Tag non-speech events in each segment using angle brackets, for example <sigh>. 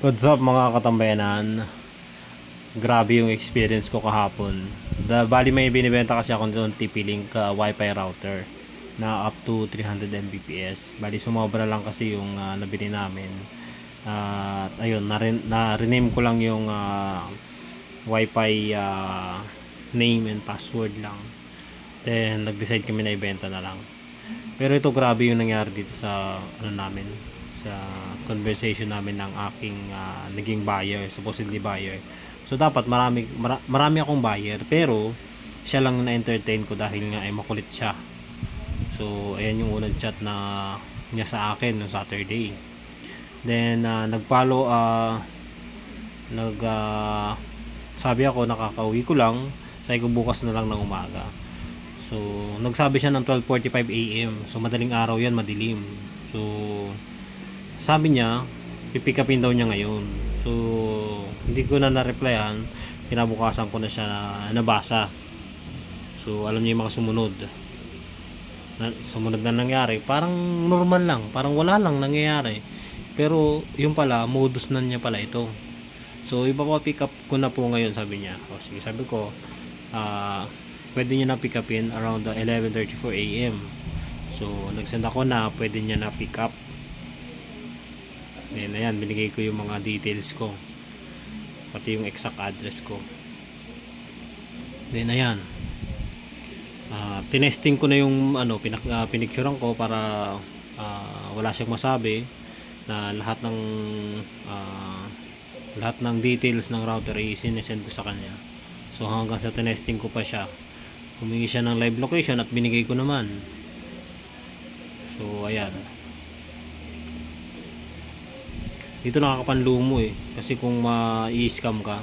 What's up mga katambayanan? Grabe yung experience ko kahapon. Da, bali may binibenta kasi ako doon TP-Link uh, Wi-Fi router na up to 300 Mbps. Bali sumobra lang kasi yung uh, nabili namin. Uh, at ayun, na-ren- na-rename ko lang yung uh, Wi-Fi uh, name and password lang. Then nag-decide kami na ibenta na lang. Pero ito grabe yung nangyari dito sa ano namin sa conversation namin ng aking ah, naging buyer, supposedly buyer. So dapat marami mara- marami akong buyer pero siya lang na entertain ko dahil nga ay makulit siya. So ayan yung unang chat na niya sa akin no Saturday. Then ah, nag-follow ah, nag ah, sabi ako nakakauwi ko lang, sabi ko bukas na lang ng umaga. So, nagsabi siya ng 12.45 AM. So, madaling araw yan, madilim. So, sabi niya, pipick upin daw niya ngayon. So, hindi ko na na-replyan. Kinabukasan ko na siya na, nabasa. So, alam niya yung mga sumunod. Na, sumunod na nangyari. Parang normal lang. Parang wala lang nangyayari. Pero, yung pala, modus na niya pala ito. So, ipapapick up ko na po ngayon, sabi niya. O, sige, sabi ko, ah, pwede niya na pick upin around the 11.34 a.m. So, nagsend ako na pwede niya na pick up. Then, ayan, binigay ko yung mga details ko. Pati yung exact address ko. Then, ayan. Ah, tinesting ko na yung ano, pinak, uh, pinicturean ko para ah, wala siyang masabi na lahat ng ah, lahat ng details ng router ay sinesend ko sa kanya. So hanggang sa tinesting ko pa siya. Humingi siya ng live location at binigay ko naman. So ayan. Dito nakakapanlumo eh. Kasi kung ma-scam ka,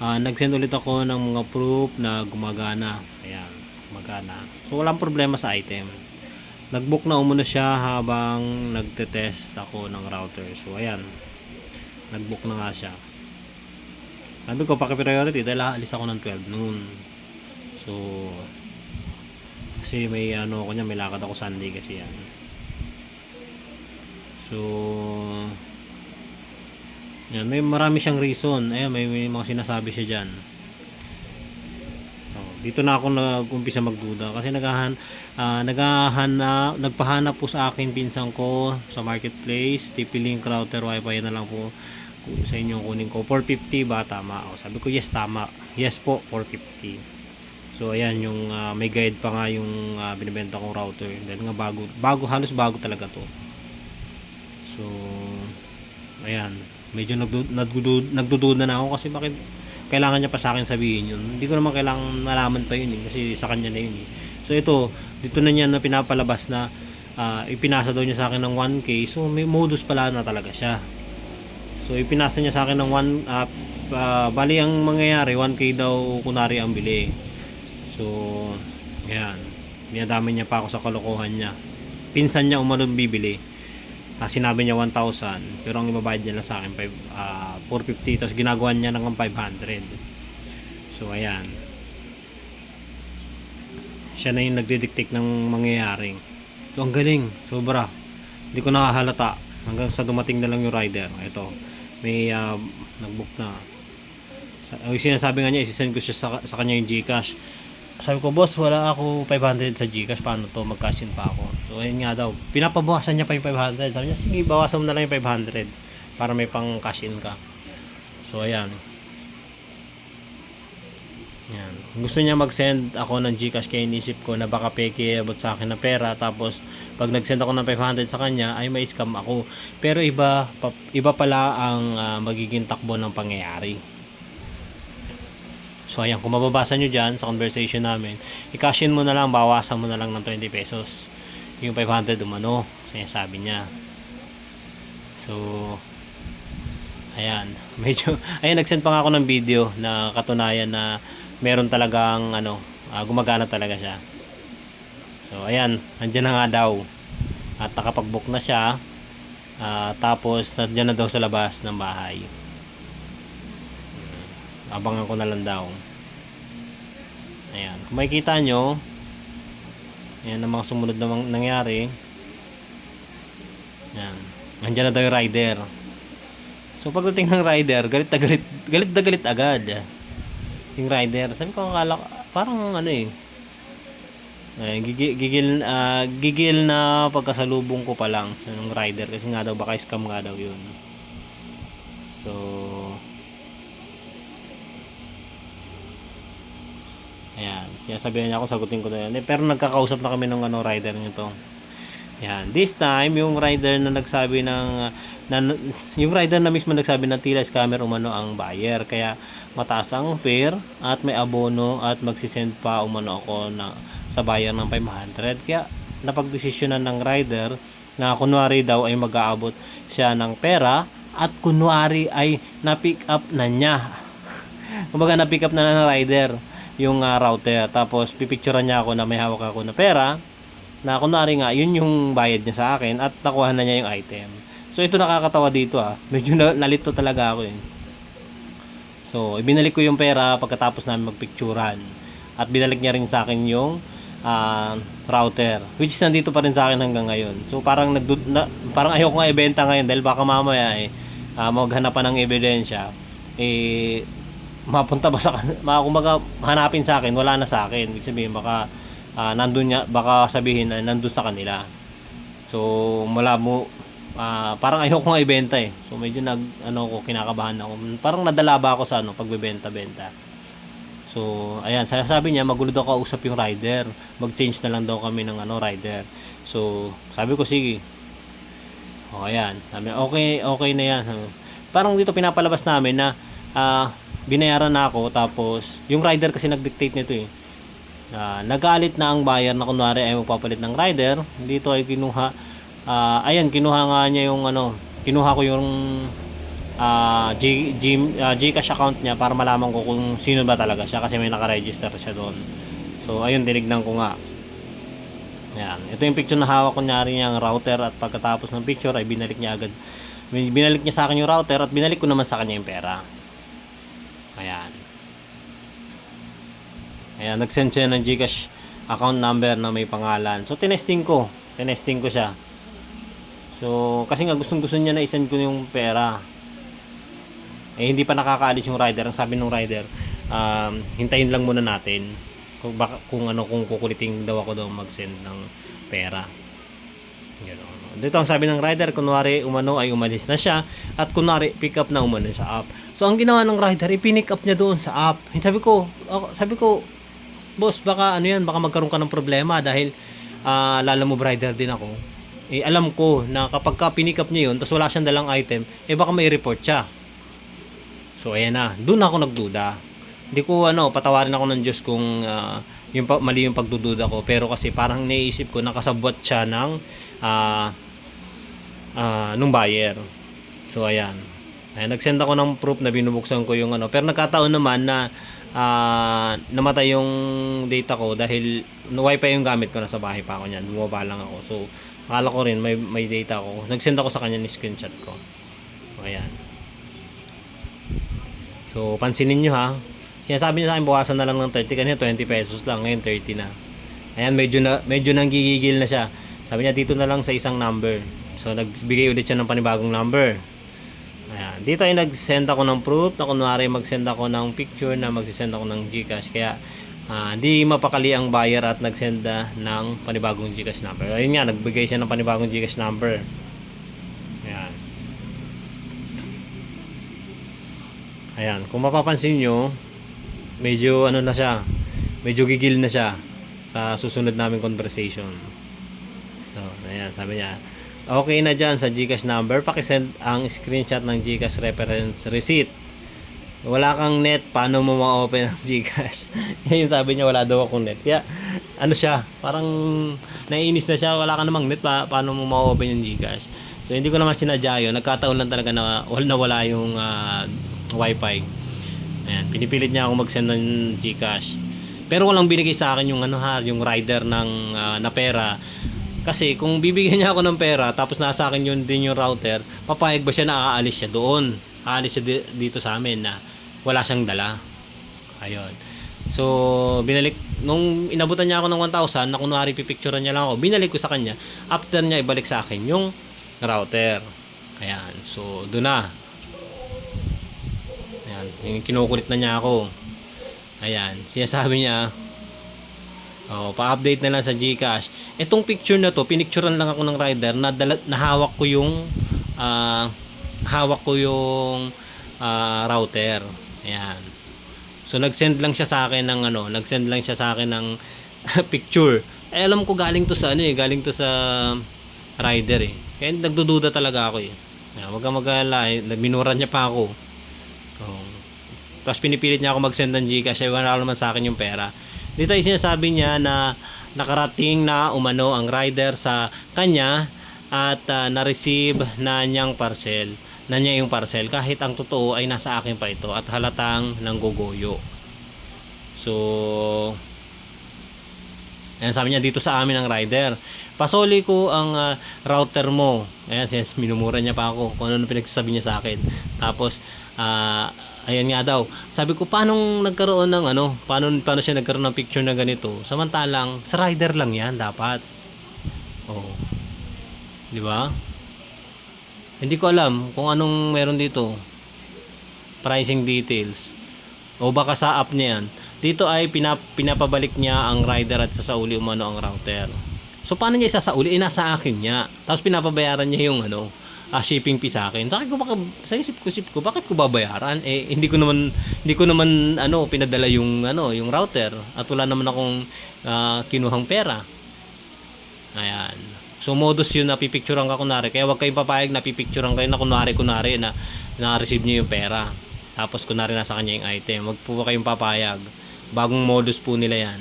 ah, nag-send ulit ako ng mga proof na gumagana. Ayan, gumagana. So walang problema sa item. Nag-book na umuna siya habang nagte-test ako ng router. So ayan. Nag-book na nga siya. Sabi ko, paki-priority dahil aalis ako ng 12 noon. So, kasi may ano ako niya, may lakad ako Sunday kasi yan. So, yan, may marami siyang reason. Ayan, may, may mga sinasabi siya dyan. Oh, dito na ako nag-umpisa magduda kasi nagahan ah, nagahan na nagpahanap po sa akin pinsan ko sa marketplace. TP-Link router wifi na lang po sa inyo kunin ko. 450 ba? Tama. O sabi ko yes tama. Yes po 450 so ayan yung ah, may guide pa nga yung ah, binibenta kong router. Dahil nga bago bago halos bago talaga to. So ayan medyo nagdu, nagdudu, nagdududa na ako kasi bakit kailangan niya pa sa akin sabihin yun hindi ko naman kailangan malaman pa yun eh, kasi sa kanya na yun eh. so ito dito na niya na pinapalabas na ah, ipinasa daw niya sa akin ng 1k so may modus pala na talaga siya So ipinasa niya sa akin ng 1 uh, uh, bali ang mangyayari 1k daw kunari ang bili. So ayan. Dinadami niya pa ako sa kalokohan niya. Pinsan niya umano bibili. Uh, sinabi niya 1,000 pero ang ibabayad niya lang sa akin 5 uh, 450 tapos ginagawa niya ng 500. So ayan. Siya na yung nagdidiktik ng mangyayari. So ang galing, sobra. Hindi ko nakahalata hanggang sa dumating na lang yung rider. Ito, may uh, nagbook na. Ang sinasabi nga niya, isisend ko siya sa, sa kanya yung Gcash. Sabi ko, boss, wala ako 500 sa Gcash. Paano to? Mag-cash in pa ako. So, ayun nga daw. Pinapabawasan niya pa yung 500. Sabi niya, sige, bawasan mo na lang yung 500 para may pang cash in ka. So, ayan. Yan. Gusto niya mag-send ako ng Gcash kaya inisip ko na baka peke about sa akin na pera tapos pag nag-send ako ng 500 sa kanya ay may scam ako. Pero iba pa, iba pala ang ah, magiging takbo ng pangyayari. So ayan, kung mababasa nyo dyan sa conversation namin, i-cash in mo na lang, bawasan mo na lang ng 20 pesos. Yung 500 umano, sinasabi niya. So, ayan, <laughs> medyo, ayan, nag-send pa nga ako ng video na katunayan na meron talagang, ano, ah, gumagana talaga siya. So, ayan, andyan na nga daw. At nakapag-book na siya. Ah, tapos, nandiyan na daw sa labas ng bahay. Abangan ko na lang daw. Ayan. Kung makikita nyo, ayan ang mga sumunod na nangyari. Ayan. Nandiyan na daw yung rider. So pagdating ng rider, galit na galit, galit na galit agad. Yung rider, sabi ko akala parang ano eh. Ay, gigil, gigil, ah, gigil na pagkasalubong ko pa lang sa nung rider kasi nga daw baka scam nga daw yun. Ayan, sinasabihan niya ako, sagutin ko na yan. Eh, pero nagkakausap na kami ng ano, rider nito. Yan. This time, yung rider na nagsabi ng, na, yung rider na mismo nagsabi na tila scammer umano ang buyer. Kaya, mataas ang fare at may abono at magsisend pa umano ako na, sa buyer ng 500. Kaya, napagdesisyonan ng rider na kunwari daw ay mag-aabot siya ng pera at kunwari ay na-pick up na niya. <laughs> Kumbaga na-pick up na ng rider yung ah, router. Tapos pipicturean niya ako na may hawak ako na pera na kunwari nga yun yung bayad niya sa akin at nakuha na niya yung item. So ito nakakatawa dito ah. Medyo na, nalito talaga ako eh. So ibinalik ko yung pera pagkatapos namin magpicturan. At binalik niya rin sa akin yung ah, router which is nandito pa rin sa akin hanggang ngayon. So parang nagdu- na, parang ayoko nga ibenta ngayon dahil baka mamaya eh ah, maghanap pa ng ebidensya eh mapunta ba sa ma kumbaga hanapin sa akin wala na sa akin. Ibig sabihin baka ah, nandun niya baka sabihin na nandun sa kanila. So mula mo ah, parang ayoko nga ibenta eh. So medyo nag ano ko kinakabahan ako. Parang nadala ba ako sa ano pagbebenta benta so ayan sabi niya magulo daw kausap yung rider. Mag-change na lang daw kami ng ano rider. So sabi ko sige. O ayan. Sabi okay okay na yan. Parang dito pinapalabas namin na ah, binayaran na ako tapos yung rider kasi nag-dictate nito eh. Ah, nagalit na ang buyer na kunwari ay magpapalit ng rider dito ay kinuha ah, ayan kinuha nga niya yung ano kinuha ko yung ah, G, G, ah, Gcash account niya para malaman ko kung sino ba talaga siya kasi may nakaregister siya doon. So ayun tinignan ko nga. Yan ito yung picture na hawak ko nyari niya ang router at pagkatapos ng picture ay binalik niya agad. Binalik niya sa akin yung router at binalik ko naman sa kanya yung pera Ayan. Ayan, nag-send siya ng Gcash account number na may pangalan. So, tinesting ko. Tinesting ko siya. So, kasi nga gustong gusto niya na isend ko yung pera. Eh, hindi pa nakakaalis yung rider. Ang sabi ng rider, um, hintayin lang muna natin kung, baka, kung ano, kung kukuliting daw ako daw mag-send ng pera. Gano'n. Dito ang sabi ng rider, kunwari umano ay umalis na siya at kunwari pick up na umano sa app. So ang ginawa ng rider, ipinick up niya doon sa app. Sabi ko, ako- sabi ko, boss, baka ano yan, baka magkaroon ka ng problema dahil ah, lala mo rider din ako. Eh, alam ko na kapag ka pinick up niya yun, tapos wala siyang dalang item, eh baka may report siya. So ayan na, doon ako nagduda. Hindi ko ano, patawarin ako ng Diyos kung ah, yung mali yung pagdududa ko, pero kasi parang naisip ko nakasabwat siya ng ah ah, nung buyer. So ayan. Ayan, nag-send ako ng proof na binubuksan ko yung ano. Pero nagkataon naman na ah, namatay yung data ko dahil wifi yung gamit ko nasa bahay pa ako niyan. Bumaba lang ako. So akala ko rin may may data ko. Nag-send ako sa kanya ni screenshot ko. Ayan. So pansinin nyo ha. Sinasabi niya sa akin bukasan na lang ng 30 kanina 20 pesos lang ngayon 30 na. Ayan medyo na medyo nang gigigil na siya. Sabi niya dito na lang sa isang number. So nagbigay ulit siya ng panibagong number. Ayan. Dito ay nag-send ako ng proof na kunwari mag-send ako ng picture na mag-send ako ng Gcash. Kaya ah, di mapakali ang buyer at nag-send ah, ng panibagong Gcash number. Ayun nga, nagbigay siya ng panibagong Gcash number. Ayan. Ayan. Kung mapapansin nyo, medyo ano na siya, medyo gigil na siya sa susunod naming conversation. So, ayan, sabi niya, okay na dyan sa Gcash number, pakisend ang screenshot ng Gcash reference receipt. Wala kang net, paano mo ma-open ang <laughs> Gcash? Yan sabi niya, wala daw akong net. Kaya, ano siya, parang naiinis na siya, wala ka namang net, pa, paano mo ma-open yung Gcash? So, hindi ko naman sinadya yun. Nagkataon lang talaga na na wala yung ah, wifi. Ayan, pinipilit niya ako mag-send ng Gcash. Pero walang binigay sa akin yung ano ha, yung rider ng ah, na pera. Kasi kung bibigyan niya ako ng pera tapos nasa akin yun din yung router, papayag ba siya na aalis siya doon? Aalis siya di- dito sa amin na wala siyang dala. Ayun. So, binalik, nung inabutan niya ako ng 1,000, na kunwari pipicturean niya lang ako, binalik ko sa kanya. After niya ibalik sa akin yung router. Ayan. So, doon na. Yung kinukulit na niya ako. Ayan, sinasabi niya, oh, pa-update na lang sa GCash. Itong picture na to, pinicturean lang ako ng rider na dala, nahawak ko yung ah, hawak ko yung ah, router. Ayan. So nag-send lang siya sa akin ng ano, nag-send lang siya sa akin ng <laughs> picture. Eh alam ko galing to sa ano eh, galing to sa rider eh. Kaya nagdududa talaga ako eh. Ayan, wag kang mag-alala eh. Nagminura niya pa ako. Tapos pinipilit niya ako mag-send ng Gcash. Ay wala naman sa akin yung pera. Dito ay sinasabi niya na nakarating na umano ang rider sa kanya at ah, na-receive na niyang parcel na niya yung parcel kahit ang totoo ay nasa akin pa ito at halatang nangguguyo. So, Ayan, sabi niya dito sa amin ang rider. Pasoli ko ang ah, router mo. Ayan, since minumura niya pa ako kung ano pinagsasabi niya sa akin. Tapos, ah, ayan nga daw. Sabi ko, paano nagkaroon ng ano? Paano, paano siya nagkaroon ng picture na ganito? Samantalang, sa rider lang yan dapat. Oh. Di ba? Hindi ko alam kung anong meron dito. Pricing details. O baka sa app niya yan. Dito ay pinap, pinapabalik niya ang rider at sasauli umano ang router. So paano niya isasauli? Eh nasa akin niya. Tapos pinapabayaran niya yung ano, ah, shipping fee sa akin. Sa akin ko baka sa isip ko isip ko bakit ko babayaran? Eh hindi ko naman hindi ko naman ano pinadala yung ano, yung router at wala naman akong ah, kinuhang pera. Ayan. So modus yun na pipicturean ka kunwari. Kaya wag kayong papayag na pipicturean kayo na kunwari kunwari na na-receive niyo yung pera. Tapos kunwari nasa kanya yung item. Wag po kayong papayag. Bagong modus po nila yan.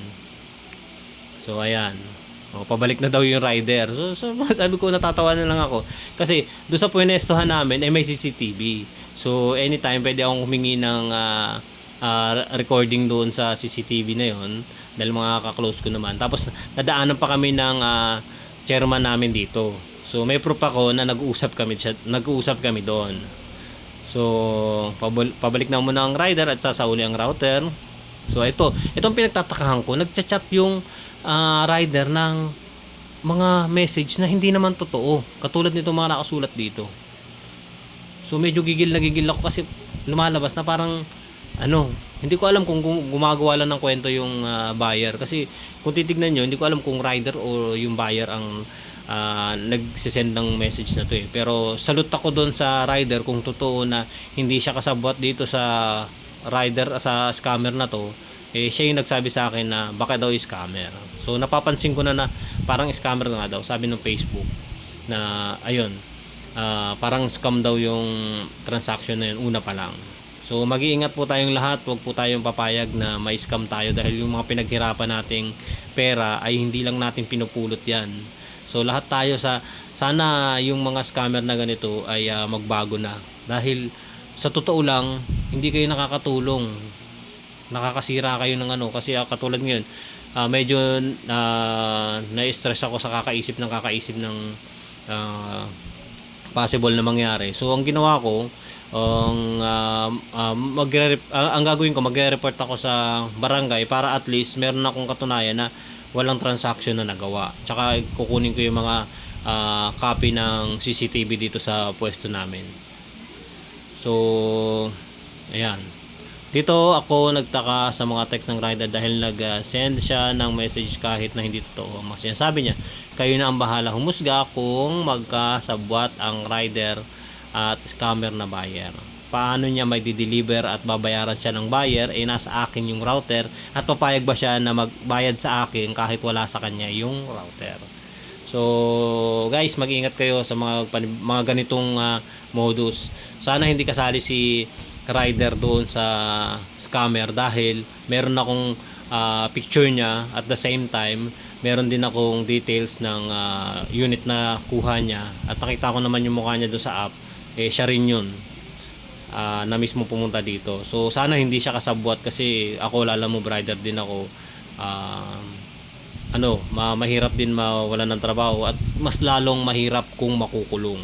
So ayan. O, pabalik na daw yung rider. So, so <laughs> sabi ko natatawa na lang ako. Kasi doon sa punestohan namin ay may CCTV. So anytime pwede akong humingi ng ah, ah, recording doon sa CCTV na yon dahil mga ka-close ko naman. Tapos nadaanan pa kami ng ah, chairman namin dito. So may proof ako na nag-uusap kami nag-uusap kami doon. So pabal- pabalik na muna ang rider at sasauli ang router. So ito, itong pinagtatakahan ko, nagchat-chat yung ah, rider ng mga message na hindi naman totoo. Katulad nito mga nakasulat dito. So medyo gigil na gigil ako kasi lumalabas na parang ano, hindi ko alam kung gum- gumagawa lang ng kwento yung ah, buyer kasi kung titignan nyo, hindi ko alam kung rider o yung buyer ang ah, nagsisend ng message na to eh. Pero salute ako doon sa rider kung totoo na hindi siya kasabwat dito sa rider sa scammer na to eh siya yung nagsabi sa akin na baka daw scammer. So napapansin ko na na parang scammer nga daw sabi ng Facebook na ayun ah, parang scam daw yung transaction na yun una pa lang. So mag-iingat po tayong lahat, huwag po tayong papayag na may scam tayo dahil yung mga pinaghirapan nating pera ay hindi lang natin pinupulot yan. So lahat tayo sa sana yung mga scammer na ganito ay ah, magbago na dahil sa totoo lang hindi kayo nakakatulong. Nakakasira kayo ng ano kasi ah, katulad ngayon ah, medyo ah, na-stress ako sa kakaisip ng kakaisip ng ah, possible na mangyari. So ang ginawa ko, ang um, um, magre ang, ang gagawin ko, magre-report ako sa barangay para at least meron akong katunayan na walang transaction na nagawa. Tsaka kukunin ko yung mga ah, copy ng CCTV dito sa pwesto namin. So, ayan. Dito ako nagtaka sa mga text ng rider dahil nag-send siya ng message kahit na hindi totoo. Ang sinasabi niya, kayo na ang bahala humusga kung magkasabwat ang rider at scammer na buyer. Paano niya may deliver at babayaran siya ng buyer eh nasa akin yung router at papayag ba siya na magbayad sa akin kahit wala sa kanya yung router. So guys, mag-ingat kayo sa mga mga ganitong ah, modus. Sana hindi kasali si rider doon sa scammer dahil meron akong ah, picture niya. At the same time meron din akong details ng ah, unit na kuha niya. At nakita ko naman yung mukha niya doon sa app. Eh siya rin yun ah, na mismo pumunta dito. So sana hindi siya kasabwat kasi ako lala mo rider din ako. Ah, ano ma mahirap din mawalan ng trabaho at mas lalong mahirap kung makukulong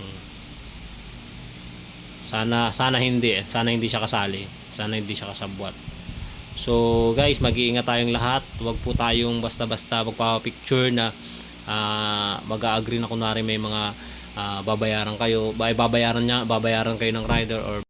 sana sana hindi eh. sana hindi siya kasali. Sana hindi siya kasabwat. So guys mag-iingat tayong lahat. Wag po tayong basta-basta magpapicture na ah, mag-agree na kunwari may mga ah, babayaran kayo. Bay babayaran niya babayaran kayo ng rider or